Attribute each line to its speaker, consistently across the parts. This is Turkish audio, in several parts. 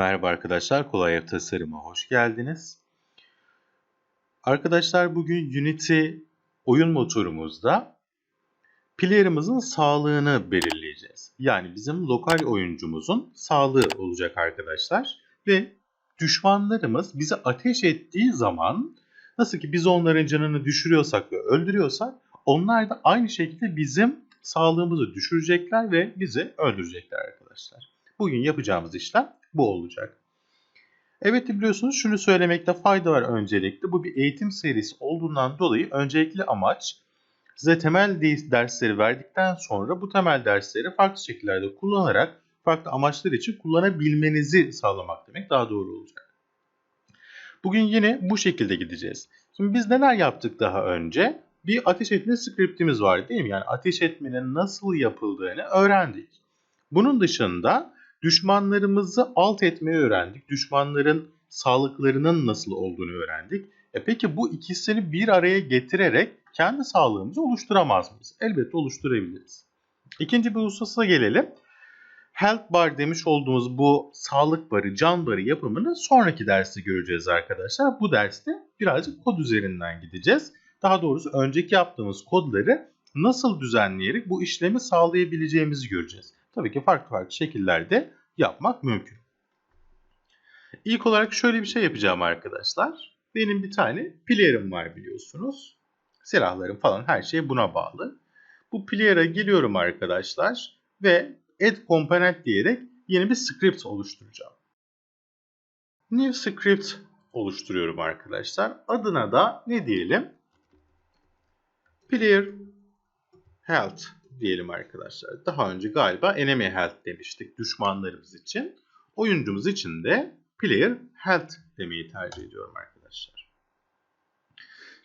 Speaker 1: Merhaba arkadaşlar, Kolay Ev Tasarım'a hoş geldiniz. Arkadaşlar bugün Unity oyun motorumuzda player'ımızın sağlığını belirleyeceğiz. Yani bizim lokal oyuncumuzun sağlığı olacak arkadaşlar. Ve düşmanlarımız bize ateş ettiği zaman nasıl ki biz onların canını düşürüyorsak ve öldürüyorsak onlar da aynı şekilde bizim sağlığımızı düşürecekler ve bizi öldürecekler arkadaşlar. Bugün yapacağımız işlem bu olacak. Evet biliyorsunuz şunu söylemekte fayda var öncelikle. Bu bir eğitim serisi olduğundan dolayı öncelikli amaç size temel dersleri verdikten sonra bu temel dersleri farklı şekillerde kullanarak farklı amaçlar için kullanabilmenizi sağlamak demek daha doğru olacak. Bugün yine bu şekilde gideceğiz. Şimdi biz neler yaptık daha önce? Bir ateş etme skriptimiz var değil mi? Yani ateş etmenin nasıl yapıldığını öğrendik. Bunun dışında Düşmanlarımızı alt etmeyi öğrendik. Düşmanların sağlıklarının nasıl olduğunu öğrendik. E peki bu ikisini bir araya getirerek kendi sağlığımızı oluşturamaz mıyız? Elbette oluşturabiliriz. İkinci bir hususa gelelim. Health bar demiş olduğumuz bu sağlık barı, can barı yapımını sonraki derste göreceğiz arkadaşlar. Bu derste birazcık kod üzerinden gideceğiz. Daha doğrusu önceki yaptığımız kodları nasıl düzenleyerek bu işlemi sağlayabileceğimizi göreceğiz tabii ki farklı farklı şekillerde yapmak mümkün. İlk olarak şöyle bir şey yapacağım arkadaşlar. Benim bir tane player'ım var biliyorsunuz. Silahlarım falan her şey buna bağlı. Bu player'a geliyorum arkadaşlar ve add component diyerek yeni bir script oluşturacağım. New script oluşturuyorum arkadaşlar. Adına da ne diyelim? Player health diyelim arkadaşlar. Daha önce galiba enemy health demiştik düşmanlarımız için. Oyuncumuz için de player health demeyi tercih ediyorum arkadaşlar.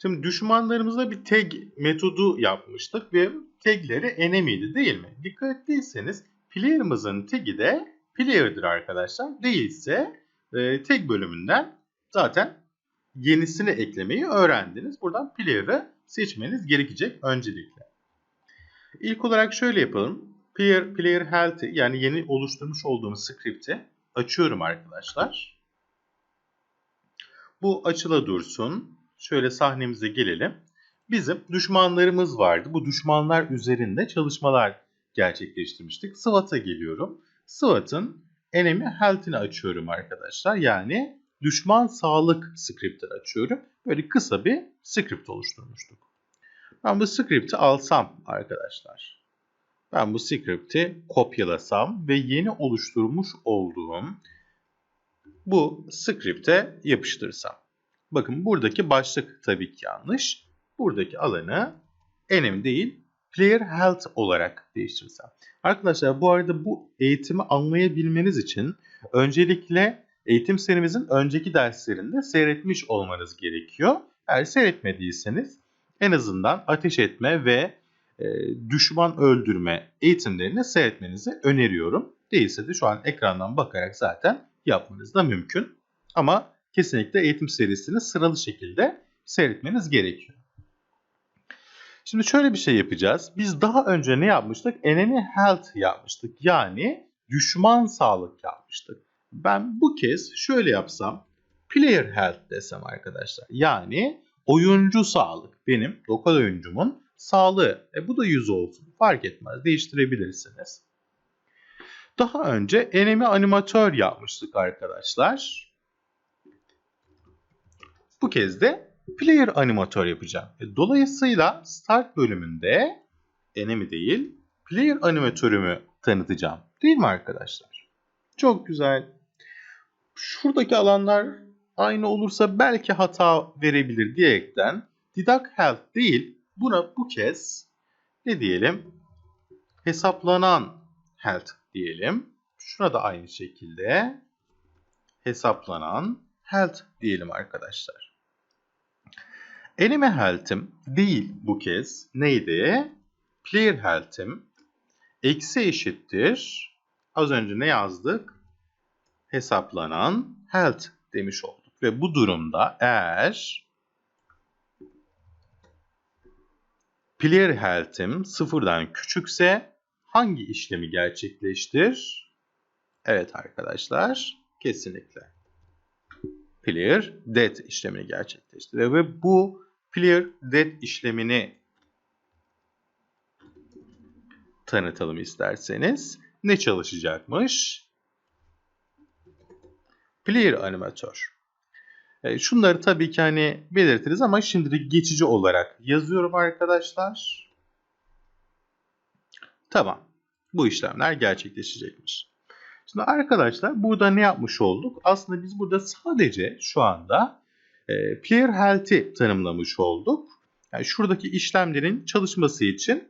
Speaker 1: Şimdi düşmanlarımızda bir tag metodu yapmıştık ve tagleri enemy'di değil mi? Dikkat ettiyseniz player'ımızın tag'i de player'dır arkadaşlar. Değilse e, tag bölümünden zaten yenisini eklemeyi öğrendiniz. Buradan player'ı seçmeniz gerekecek öncelikle. İlk olarak şöyle yapalım. Player, player health'i yani yeni oluşturmuş olduğumuz script'i açıyorum arkadaşlar. Bu açıla dursun. Şöyle sahnemize gelelim. Bizim düşmanlarımız vardı. Bu düşmanlar üzerinde çalışmalar gerçekleştirmiştik. SWAT'a geliyorum. SWAT'ın enemy health'ini açıyorum arkadaşlar. Yani düşman sağlık script'ini açıyorum. Böyle kısa bir script oluşturmuştuk. Ben bu script'i alsam arkadaşlar. Ben bu script'i kopyalasam ve yeni oluşturmuş olduğum bu script'e yapıştırsam. Bakın buradaki başlık tabii ki yanlış. Buradaki alanı enemy değil player health olarak değiştirsem. Arkadaşlar bu arada bu eğitimi anlayabilmeniz için öncelikle eğitim serimizin önceki derslerinde seyretmiş olmanız gerekiyor. Eğer seyretmediyseniz en azından ateş etme ve e, düşman öldürme eğitimlerini seyretmenizi öneriyorum. Değilse de şu an ekrandan bakarak zaten yapmanız da mümkün. Ama kesinlikle eğitim serisini sıralı şekilde seyretmeniz gerekiyor. Şimdi şöyle bir şey yapacağız. Biz daha önce ne yapmıştık? Enemy health yapmıştık. Yani düşman sağlık yapmıştık. Ben bu kez şöyle yapsam player health desem arkadaşlar. Yani oyuncu sağlık benim lokal oyuncumun sağlığı. E bu da 100 olsun. Fark etmez. Değiştirebilirsiniz. Daha önce enemy animatör yapmıştık arkadaşlar. Bu kez de player animatör yapacağım. E dolayısıyla start bölümünde enemy değil player animatörümü tanıtacağım. Değil mi arkadaşlar? Çok güzel. Şuradaki alanlar aynı olursa belki hata verebilir diyerekten deduct health değil buna bu kez ne diyelim hesaplanan health diyelim. Şuna da aynı şekilde hesaplanan health diyelim arkadaşlar. Enemy health'im değil bu kez neydi? Player health'im eksi eşittir. Az önce ne yazdık? Hesaplanan health demiş olduk. Ve bu durumda eğer player health'im sıfırdan küçükse hangi işlemi gerçekleştir? Evet arkadaşlar Kesinlikle. Player dead işlemini gerçekleştiriyor ve bu player dead işlemini tanıtalım isterseniz. Ne çalışacakmış? Player animatör. E, şunları tabii ki hani belirtiriz ama şimdilik geçici olarak yazıyorum arkadaşlar. Tamam. Bu işlemler gerçekleşecekmiş. Şimdi arkadaşlar burada ne yapmış olduk? Aslında biz burada sadece şu anda e, player health'i tanımlamış olduk. Yani şuradaki işlemlerin çalışması için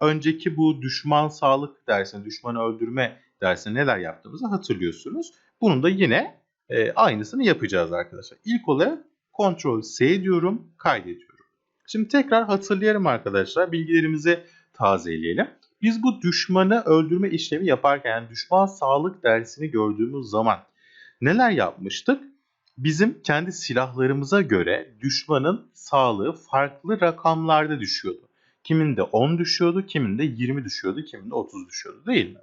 Speaker 1: önceki bu düşman sağlık dersinde, düşmanı öldürme dersinde neler yaptığımızı hatırlıyorsunuz. Bunun da yine e, aynısını yapacağız arkadaşlar. İlk olarak Ctrl S diyorum, kaydediyorum. Şimdi tekrar hatırlayalım arkadaşlar. Bilgilerimizi tazeleyelim. Biz bu düşmanı öldürme işlemi yaparken yani düşman sağlık dersini gördüğümüz zaman neler yapmıştık? Bizim kendi silahlarımıza göre düşmanın sağlığı farklı rakamlarda düşüyordu. Kiminde 10 düşüyordu, kiminde 20 düşüyordu, kiminde 30 düşüyordu değil mi?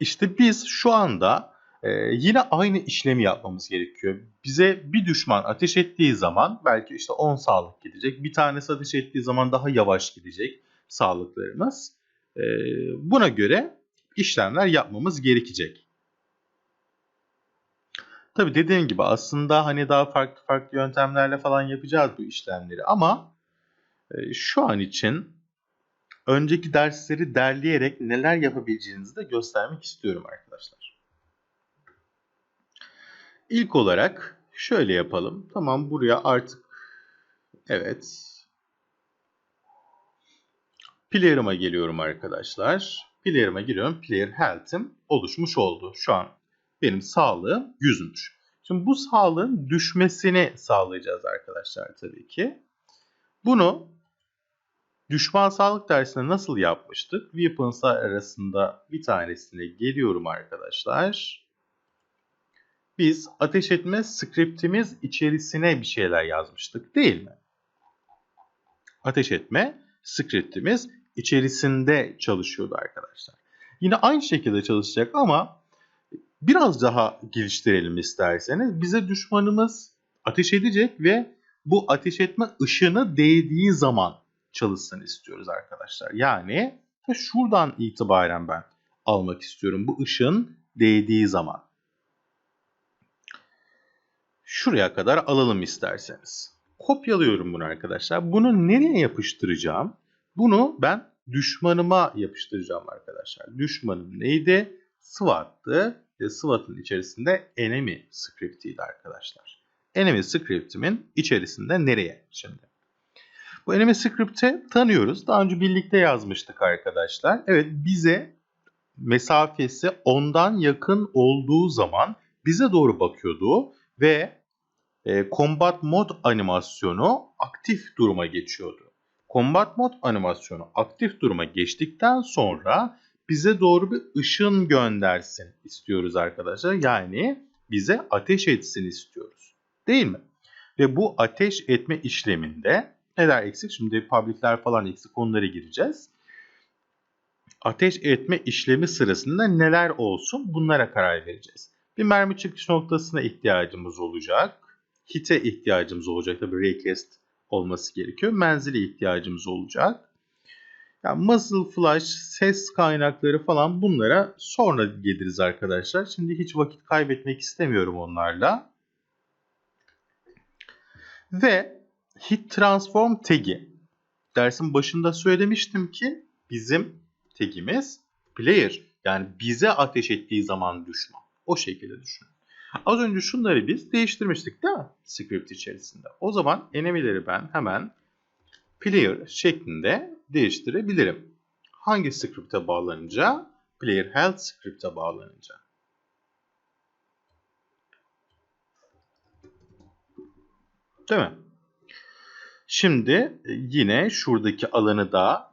Speaker 1: İşte biz şu anda e, yine aynı işlemi yapmamız gerekiyor. Bize bir düşman ateş ettiği zaman belki işte 10 sağlık gidecek. Bir tanesi ateş ettiği zaman daha yavaş gidecek sağlıklarımız. E, buna göre işlemler yapmamız gerekecek. Tabi dediğim gibi aslında hani daha farklı farklı yöntemlerle falan yapacağız bu işlemleri ama şu an için önceki dersleri derleyerek neler yapabileceğinizi de göstermek istiyorum arkadaşlar. İlk olarak şöyle yapalım. Tamam buraya artık evet Player'ıma geliyorum arkadaşlar. Player'ıma giriyorum. Player Health'im oluşmuş oldu. Şu an benim sağlığım 100'müş. Şimdi bu sağlığın düşmesini sağlayacağız arkadaşlar tabii ki. Bunu düşman sağlık dersinde nasıl yapmıştık? Weapons'lar arasında bir tanesine geliyorum arkadaşlar. Biz ateş etme scriptimiz içerisine bir şeyler yazmıştık değil mi? Ateş etme scriptimiz içerisinde çalışıyordu arkadaşlar. Yine aynı şekilde çalışacak ama biraz daha geliştirelim isterseniz. Bize düşmanımız ateş edecek ve bu ateş etme ışını değdiği zaman çalışsın istiyoruz arkadaşlar. Yani şuradan itibaren ben almak istiyorum bu ışın değdiği zaman. Şuraya kadar alalım isterseniz. Kopyalıyorum bunu arkadaşlar. Bunu nereye yapıştıracağım? Bunu ben düşmanıma yapıştıracağım arkadaşlar. Düşmanım neydi? SWAT'tı ve SWAT'ın içerisinde enemy script'iydi arkadaşlar. Enemy script'imin içerisinde nereye şimdi? Bu enemy script'i tanıyoruz. Daha önce birlikte yazmıştık arkadaşlar. Evet bize mesafesi ondan yakın olduğu zaman bize doğru bakıyordu ve e, combat mod animasyonu aktif duruma geçiyordu. Combat Mode animasyonu aktif duruma geçtikten sonra bize doğru bir ışın göndersin istiyoruz arkadaşlar. Yani bize ateş etsin istiyoruz. Değil mi? Ve bu ateş etme işleminde neler eksik? Şimdi public'ler falan eksik onlara gireceğiz. Ateş etme işlemi sırasında neler olsun bunlara karar vereceğiz. Bir mermi çıkış noktasına ihtiyacımız olacak. Hit'e ihtiyacımız olacak. Tabii Raycast olması gerekiyor. Menzile ihtiyacımız olacak. Yani muzzle flash, ses kaynakları falan bunlara sonra geliriz arkadaşlar. Şimdi hiç vakit kaybetmek istemiyorum onlarla. Ve hit transform tag'i. Dersin başında söylemiştim ki bizim tagimiz player. Yani bize ateş ettiği zaman düşman. O şekilde düşünün. Az önce şunları biz değiştirmiştik değil mi? Script içerisinde. O zaman enemy'leri ben hemen player şeklinde değiştirebilirim. Hangi script'e bağlanınca? Player health script'e bağlanınca. Değil mi? Şimdi e, yine şuradaki alanı da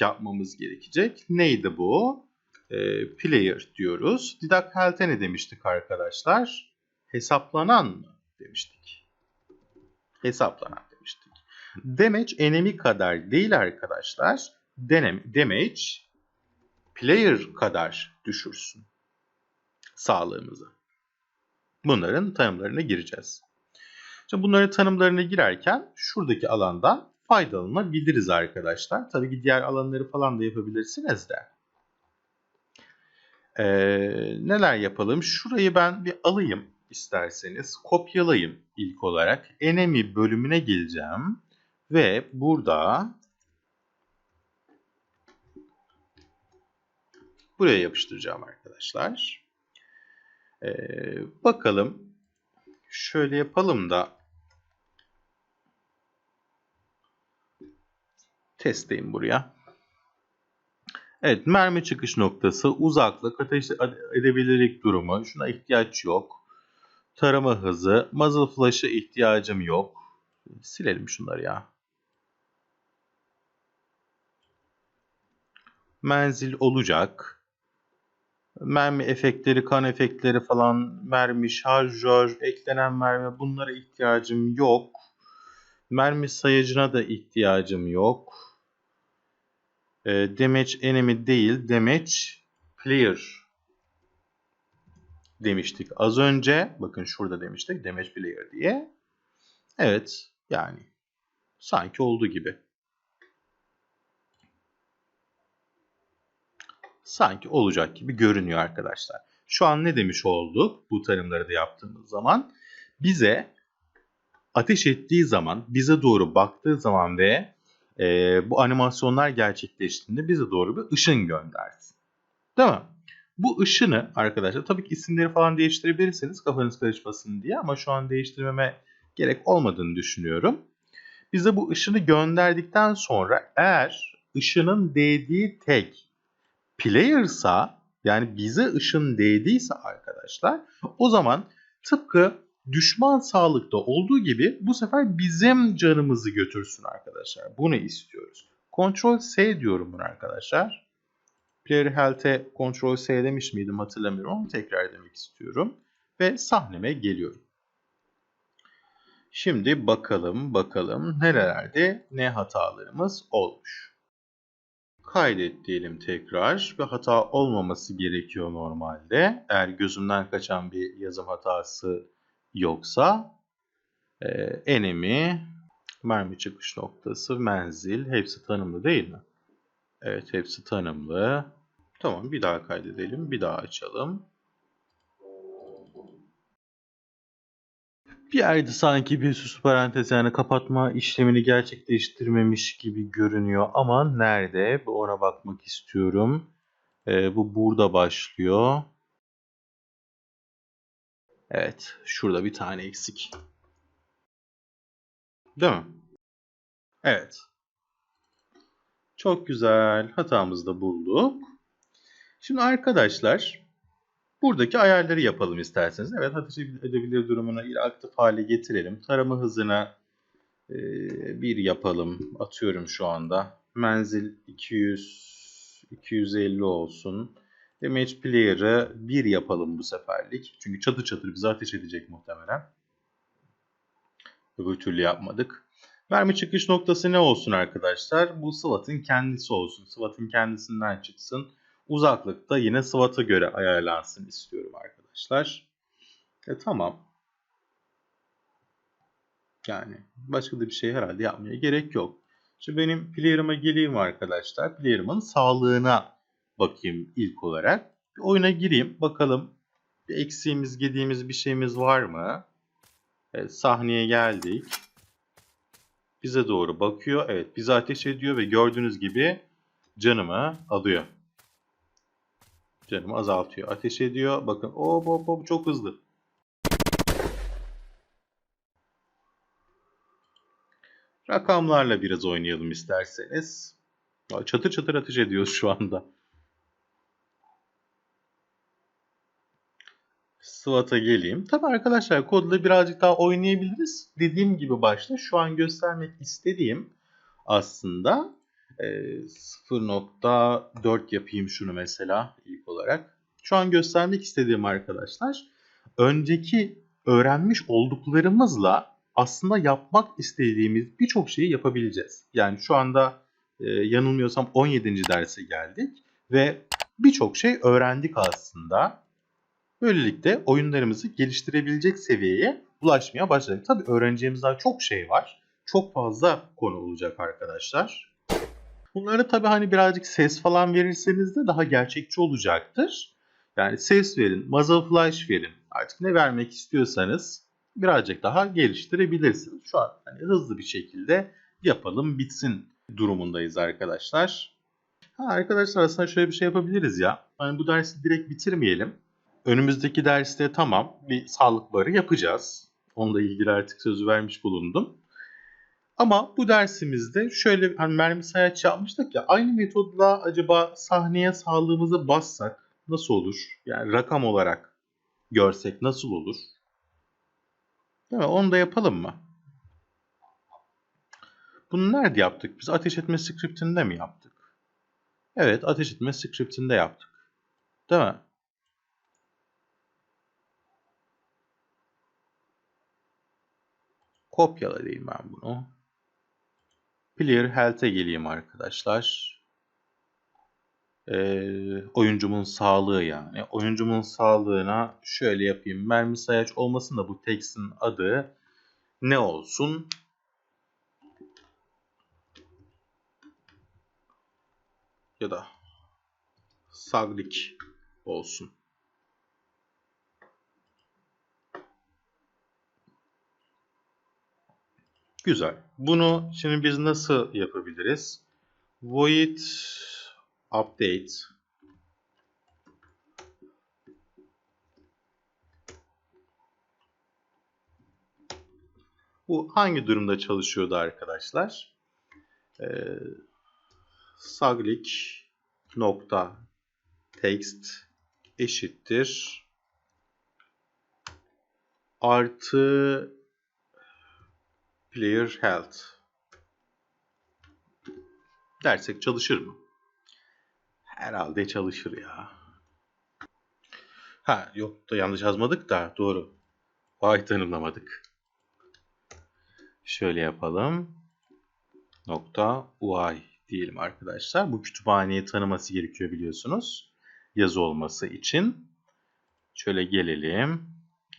Speaker 1: yapmamız gerekecek. Neydi bu? E, player diyoruz. Deduct health'e ne demiştik arkadaşlar? Hesaplanan mı demiştik. Hesaplanan demiştik. Damage enemy kadar değil arkadaşlar. Damage player kadar düşürsün. sağlığımızı. Bunların tanımlarına gireceğiz. Şimdi bunların tanımlarına girerken şuradaki alandan faydalanabiliriz arkadaşlar. Tabii ki diğer alanları falan da yapabilirsiniz de. Ee, neler yapalım? Şurayı ben bir alayım isterseniz. Kopyalayayım ilk olarak. Enemy bölümüne geleceğim. Ve burada buraya yapıştıracağım arkadaşlar. Ee, bakalım. Şöyle yapalım da testleyin buraya. Evet, mermi çıkış noktası, uzaklık, ateş edebilirlik durumu, şuna ihtiyaç yok. Tarama hızı, muzzle flash'a ihtiyacım yok. Silelim şunları ya. Menzil olacak. Mermi efektleri, kan efektleri falan, mermi, şarjör, eklenen mermi bunlara ihtiyacım yok. Mermi sayacına da ihtiyacım yok. E, damage enemy değil, damage player demiştik az önce. Bakın şurada demiştik damage player diye. Evet yani sanki olduğu gibi. Sanki olacak gibi görünüyor arkadaşlar. Şu an ne demiş olduk bu tanımları da yaptığımız zaman? Bize ateş ettiği zaman, bize doğru baktığı zaman ve e, bu animasyonlar gerçekleştiğinde bize doğru bir ışın göndersin. Değil mi? Bu ışını arkadaşlar tabii ki isimleri falan değiştirebilirsiniz kafanız karışmasın diye ama şu an değiştirmeme gerek olmadığını düşünüyorum. Bize bu ışını gönderdikten sonra eğer ışının değdiği tek player'sa yani bize ışın değdiyse arkadaşlar o zaman tıpkı düşman sağlıkta olduğu gibi bu sefer bizim canımızı götürsün arkadaşlar. Bunu istiyoruz. Ctrl S diyorum bunu arkadaşlar. Player Health'e Ctrl S demiş miydim hatırlamıyorum ama tekrar demek istiyorum. Ve sahneme geliyorum. Şimdi bakalım bakalım nerelerde ne hatalarımız olmuş. Kaydet diyelim tekrar ve hata olmaması gerekiyor normalde. Eğer gözümden kaçan bir yazım hatası yoksa e, enemy, mermi çıkış noktası, menzil hepsi tanımlı değil mi? Evet hepsi tanımlı. Tamam bir daha kaydedelim. Bir daha açalım. Bir yerde sanki bir süs parantez yani kapatma işlemini gerçekleştirmemiş gibi görünüyor ama nerede? Ona bakmak istiyorum. Ee, bu burada başlıyor. Evet, şurada bir tane eksik. Değil mi? Evet. Çok güzel. Hatamızı da bulduk. Şimdi arkadaşlar buradaki ayarları yapalım isterseniz. Evet ateş edebilir durumuna bir aktif hale getirelim. Tarama hızına e, bir yapalım. Atıyorum şu anda. Menzil 200 250 olsun. Damage Player'ı 1 yapalım bu seferlik. Çünkü çatır çatır bizi ateş edecek muhtemelen. Öbür türlü yapmadık. Mermi çıkış noktası ne olsun arkadaşlar? Bu SWAT'ın kendisi olsun. SWAT'ın kendisinden çıksın. Uzaklıkta yine SWAT'a göre ayarlansın istiyorum arkadaşlar. E tamam. Yani başka da bir şey herhalde yapmaya gerek yok. Şimdi benim player'ıma geleyim arkadaşlar. Player'ımın sağlığına bakayım ilk olarak. Bir oyuna gireyim. Bakalım bir eksiğimiz, gediğimiz bir şeyimiz var mı? Evet, sahneye geldik. Bize doğru bakıyor. Evet, bizi ateş ediyor ve gördüğünüz gibi canımı alıyor. Canımı azaltıyor. Ateş ediyor. Bakın hop hop hop çok hızlı. Rakamlarla biraz oynayalım isterseniz. Çatır çatır ateş ediyoruz şu anda. SWAT'a geleyim. Tabi arkadaşlar kodla birazcık daha oynayabiliriz. Dediğim gibi başta şu an göstermek istediğim aslında e, 0.4 yapayım şunu mesela ilk olarak. Şu an göstermek istediğim arkadaşlar önceki öğrenmiş olduklarımızla aslında yapmak istediğimiz birçok şeyi yapabileceğiz. Yani şu anda e, yanılmıyorsam 17. derse geldik ve birçok şey öğrendik aslında. Böylelikle oyunlarımızı geliştirebilecek seviyeye ulaşmaya başladık. Tabii öğreneceğimiz daha çok şey var. Çok fazla konu olacak arkadaşlar. Bunları tabii hani birazcık ses falan verirseniz de daha gerçekçi olacaktır. Yani ses verin, muzzle flash verin. Artık ne vermek istiyorsanız birazcık daha geliştirebilirsiniz. Şu an hani hızlı bir şekilde yapalım bitsin durumundayız arkadaşlar. Ha, arkadaşlar aslında şöyle bir şey yapabiliriz ya. Hani bu dersi direkt bitirmeyelim. Önümüzdeki derste tamam bir sağlık barı yapacağız. Onunla ilgili artık sözü vermiş bulundum. Ama bu dersimizde şöyle hani mermi sayaç yapmıştık ya aynı metodla acaba sahneye sağlığımızı bassak nasıl olur? Yani rakam olarak görsek nasıl olur? Değil mi? Onu da yapalım mı? Bunu nerede yaptık? Biz ateş etme scriptinde mi yaptık? Evet, ateş etme scriptinde yaptık. Değil mi? Kopyala diyeyim ben bunu. Player Health'e geleyim arkadaşlar. Ee, oyuncumun sağlığı yani. Oyuncumun sağlığına şöyle yapayım. Mermi sayaç olmasın da bu text'in adı ne olsun? Ya da saglik olsun. Güzel. Bunu şimdi biz nasıl yapabiliriz? Void update Bu hangi durumda çalışıyordu arkadaşlar? Ee, saglik nokta text eşittir artı player health dersek çalışır mı? Herhalde çalışır ya. Ha yok da yanlış yazmadık da doğru. Vay tanımlamadık. Şöyle yapalım. Nokta UI diyelim arkadaşlar. Bu kütüphaneyi tanıması gerekiyor biliyorsunuz. Yazı olması için. Şöyle gelelim.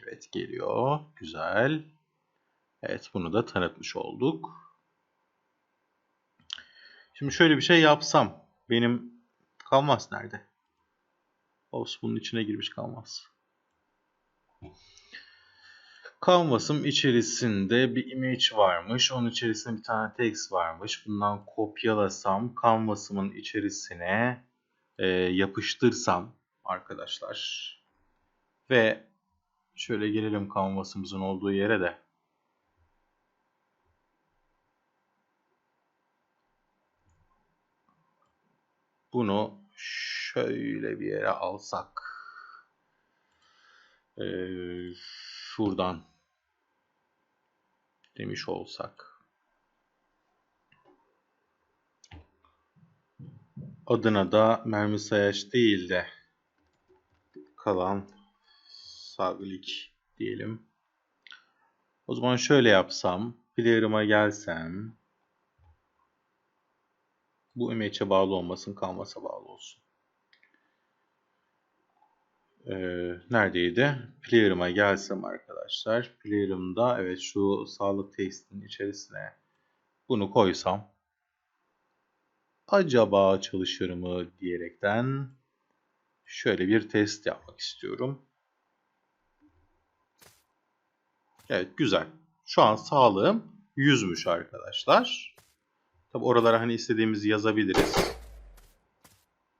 Speaker 1: Evet geliyor. Güzel. Evet bunu da tanıtmış olduk. Şimdi şöyle bir şey yapsam. Benim Canvas nerede? Ops bunun içine girmiş Canvas. Canvas'ım içerisinde bir image varmış. Onun içerisinde bir tane text varmış. Bundan kopyalasam Canvas'ımın içerisine e, yapıştırsam arkadaşlar. Ve şöyle gelelim Canvas'ımızın olduğu yere de. Bunu şöyle bir yere alsak. Ee, şuradan demiş olsak. Adına da mermi sayaç değil de kalan saglik diyelim. O zaman şöyle yapsam, player'ıma gelsem, bu image'e bağlı olmasın, canvas'a bağlı olsun. Ee, neredeydi? Player'ıma gelsem arkadaşlar. Player'ımda evet şu sağlık testinin içerisine bunu koysam acaba çalışır mı diyerekten şöyle bir test yapmak istiyorum. Evet güzel. Şu an sağlığım 100'müş arkadaşlar. Tabi oralara hani istediğimizi yazabiliriz.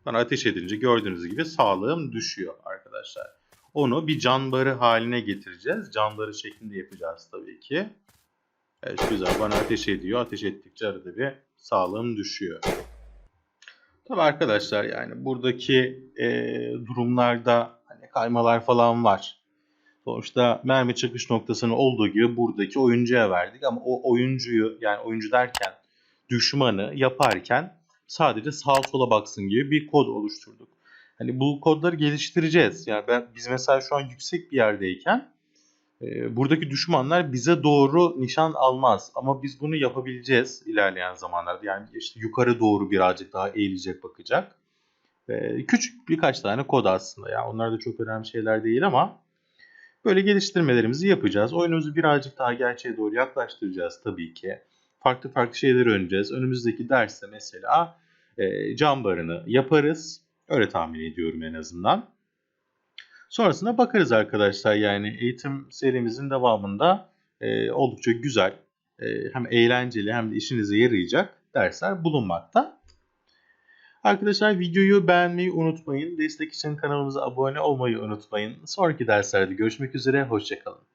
Speaker 1: Bana ateş edince gördüğünüz gibi sağlığım düşüyor arkadaşlar. Onu bir can barı haline getireceğiz. Can barı şeklinde yapacağız tabii ki. Evet güzel bana ateş ediyor. Ateş ettikçe arada bir sağlığım düşüyor. Tabi arkadaşlar yani buradaki e, durumlarda hani kaymalar falan var. Sonuçta mermi çıkış noktasını olduğu gibi buradaki oyuncuya verdik ama o oyuncuyu yani oyuncu derken düşmanı yaparken sadece sağ sola baksın gibi bir kod oluşturduk. Hani bu kodları geliştireceğiz. Yani ben biz mesela şu an yüksek bir yerdeyken e, buradaki düşmanlar bize doğru nişan almaz. Ama biz bunu yapabileceğiz ilerleyen zamanlarda. Yani işte yukarı doğru birazcık daha eğilecek bakacak. Ee, küçük birkaç tane kod aslında ya. Onlar da çok önemli şeyler değil ama böyle geliştirmelerimizi yapacağız. Oyunumuzu birazcık daha gerçeğe doğru yaklaştıracağız tabii ki. Farklı farklı şeyler öğreneceğiz. Önümüzdeki derste mesela e, cam barını yaparız. Öyle tahmin ediyorum en azından. Sonrasında bakarız arkadaşlar yani eğitim serimizin devamında e, oldukça güzel e, hem eğlenceli hem de işinize yarayacak dersler bulunmakta. Arkadaşlar videoyu beğenmeyi unutmayın. Destek için kanalımıza abone olmayı unutmayın. Sonraki derslerde görüşmek üzere. Hoşçakalın.